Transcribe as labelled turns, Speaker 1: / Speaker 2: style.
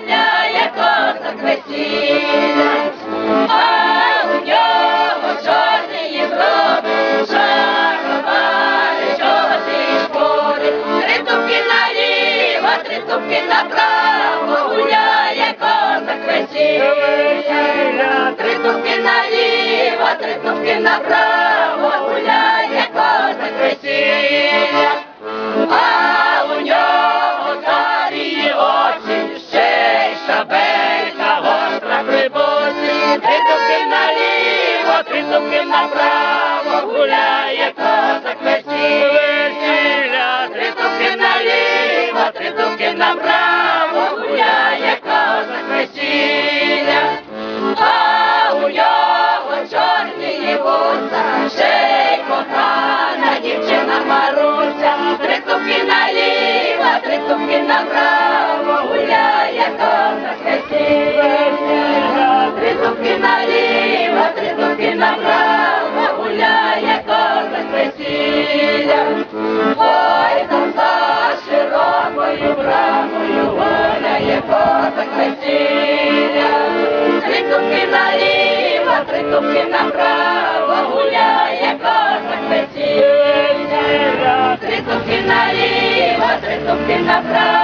Speaker 1: гуляє козак весілля, а у нього чорний єврот, шаровари, чорні шпори, три тупки наліво, три тупки направо, гуляє козак весілля, три тупки наліво, три тупки направо, тупки направо, гуляє козак весілля. Три думки наліво, три тупки направо, гуляє козак весілля. А у нього чорні вуса, ще й кохана дівчина Маруся, Ой, там за широкою брамою гуляє козак весілля. Три тупки наліво, три тупки направо, гуляє козак весілля. Три тупки наліво, три тупки направо,